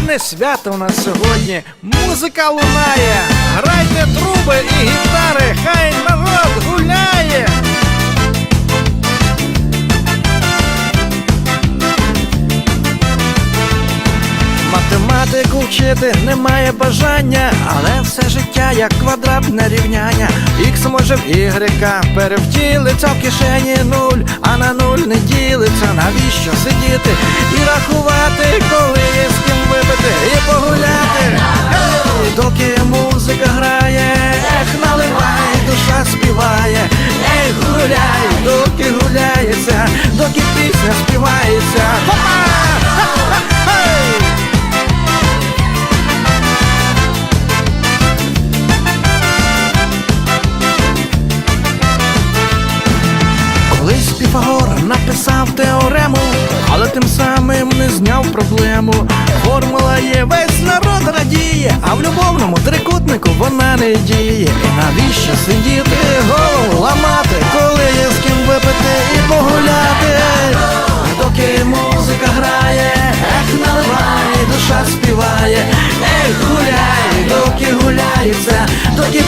Різдвяне свято у нас сьогодні. Музика лунає. Грайте труби і гітари, хай народ гуляє. Математику вчити немає бажання, але все життя як квадратне рівняння. Х може в ігрека перевтілиться в кишені нуль, а на нуль не ділиться. Навіщо сидіти і рахувати, коли Піфагор написав теорему, але тим самим не зняв проблему. Формула є, весь народ радіє, а в любовному трикутнику вона не діє. І навіщо сидіти, голову ламати, коли є з ким випити і погуляти? Доки музика грає, ех, наливай, душа співає, ех, гуляй, доки гуляється, доки